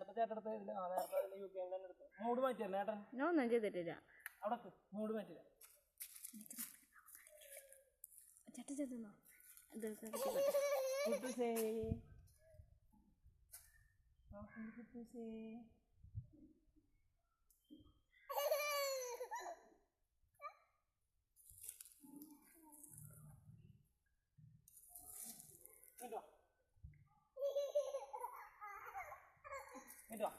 നേരത്തെ ചേട്ടൻ എടുത്ത ഇതിൽ ആ നേരത്തെ യു കെ തന്നെ എടുത്തു. മൂട് ഞാൻ ഒന്നും ചെയ്തിട്ടില്ല. അവിടെ. മൂട് മാറ്റില്ല ചേട്ടൻ ഇത് കുട്ടൂസേ കുട്ടൂസേ ഇങ്ങോട്ട് വാ. ഇങ്ങോട്ട് വാ. ഇങ്ങോട്ട് വാ, കുട്ടൂസേ. എടുത്തോ വിരൽ പിടിച്ചിറങ്ങി. ഉണ്ണിയാ മതി പിന്നെ ഇങ്ങോട്ട് വാ. പിന്നെ ചേട്ടനെ പിന്നിലേക്ക് വാ. ഇവിടേക്ക് വാ. മേലെ പിടിച്ചില്ല. ചടി, ചടി,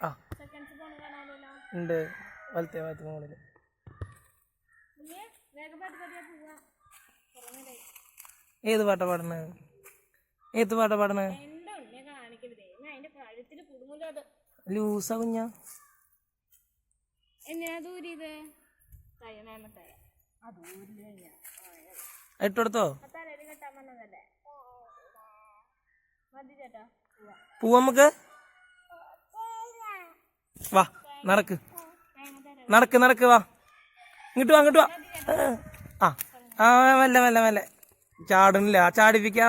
ആ. ഉണ്ട്. വലത്തെ ഭാഗത്ത് മുകളിൽ ഏത് പാട്ട പാടുന്നത് ഏത് പാട്ട പാടുന്നത് എന്താ കുഞ്ഞ കാണിക്കരുതേ. ഞാൻ വാ നടക്ക്. നടക്ക് നടക്ക് വാ. ഇങ്ങോട്ട് വാ ഇങ്ങോട്ട് വാ. ആ ആ മെല്ലെ മെല്ലെ മെല്ലെ. ആ ചാടിപ്പിക്കാ.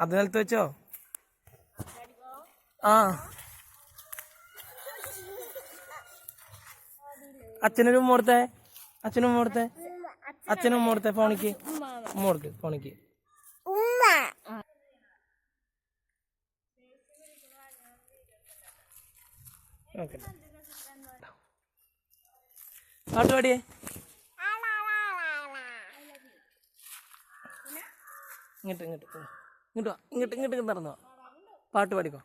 അത് നിലത്ത് വെച്ചോ. ആ. അച്ഛനൊരു ഉമ്മ കൊടുത്തേ. അച്ഛനും ഉമ്മ കൊടുത്തേ. അച്ഛനും ഉമ്മ കൊടുത്തേ ഫോണിക്ക്. ഉമ്മ കൊടുക്ക് ഫോണിക്ക്. ഓക്കെ. പാട്ട് പാടിയേ. ഇങ്ങോട്ട് ഇങ്ങോട്ട് ഇങ്ങോട്ട്. ഇങ്ങോട്ട് ഇങ്ങോട്ട് നടന്നോ. പാട്ട് പാടിക്കോ.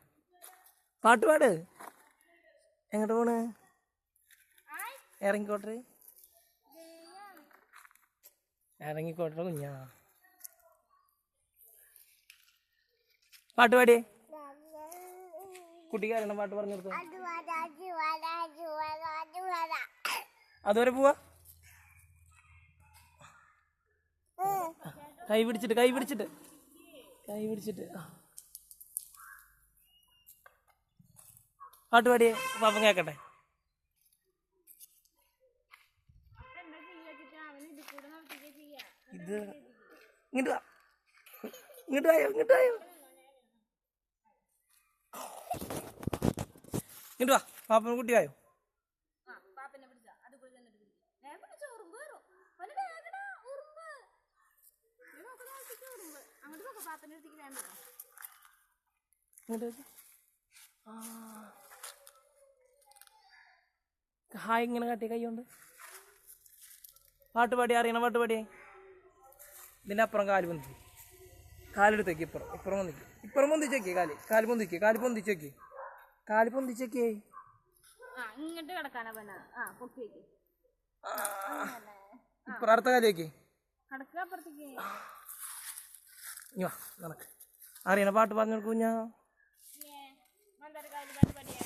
പാട്ട് പാട്. എങ്ങോട്ട് പോണ്? ഇറങ്ങിക്കോട്ടെ. ഇറങ്ങിക്കോട്ടെ കുഞ്ഞാ. പാട്ട് പാടിയേ. കുട്ടിക്കാരണം പാട്ട് പറഞ്ഞു കൊടുത്തു അതുവരെ പോവാ? കൈ പിടിച്ചിട്ട് കൈ പിടിച്ചിട്ട്. കൈ പിടിച്ചിട്ട്. പാട്ട് പാടിയേ പാപ്പം കേക്കട്ടെ. ഇത് ഇങ്ങോട്ട് വാ. ഇങ്ങോട്ട് വായോ ഇങ്ങോട്ട് വായോ. അടുത്തേക്ക് വാ. ഇങ്ങോട്ട് കുട്ടി ആ. ഹായ് ഇങ്ങനെ കാട്ടിയ കൈ കൊണ്ട്. പാട്ട് പാടി അറിയണ പാട്ട് പാടിയേ. ഇതിന്റെ അപ്പുറം കാൽ പൊന്തി. കാലെടുത്തേക്ക് ഇപ്പുറം. ഇപ്പുറം പൊന്തിക്ക് ഇപ്പുറം പൊന്തിച്ചേക്കി കാൽ. കാൽ പൊന്തിക്ക് കാൽ പൊന്തിച്ചേക്ക് കാൽ പൊന്തിച്ചേക്കേ. ഇങ്ങോട്ട് കിടക്കാനാ പന്ന ആ പൊക്കി വെക്ക് ഇപ്പുറം അടുത്ത കാലേക്ക് കടക്കുക അപ്പുറത്തേക്ക്. നടക്ക്. അറിയണ പാട്ട് പറഞ്ഞു കൊടുക്കൂ ഞാൻ മന്ദരക്കാവിൽ പാട്ട് പാടിയേ.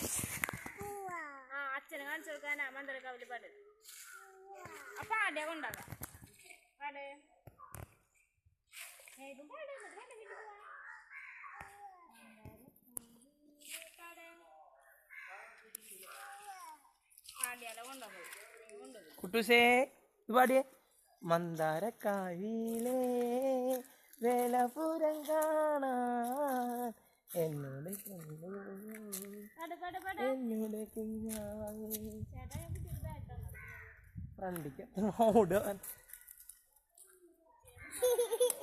ആ അച്ഛനെ കാണിച്ചു കൊടുക്കാനാ മന്ദരക്കാവിൽ പാട്ട്. അപ്പൊ ആടെ കൊണ്ടാകാം പാട്. ഏതും പാട്. കുട്ടുസേ ഇത് പാടിയേ. മന്ദാരക്കാവിയിലെ വേലപുരം കാണാൻ എന്നോട് എന്നോട്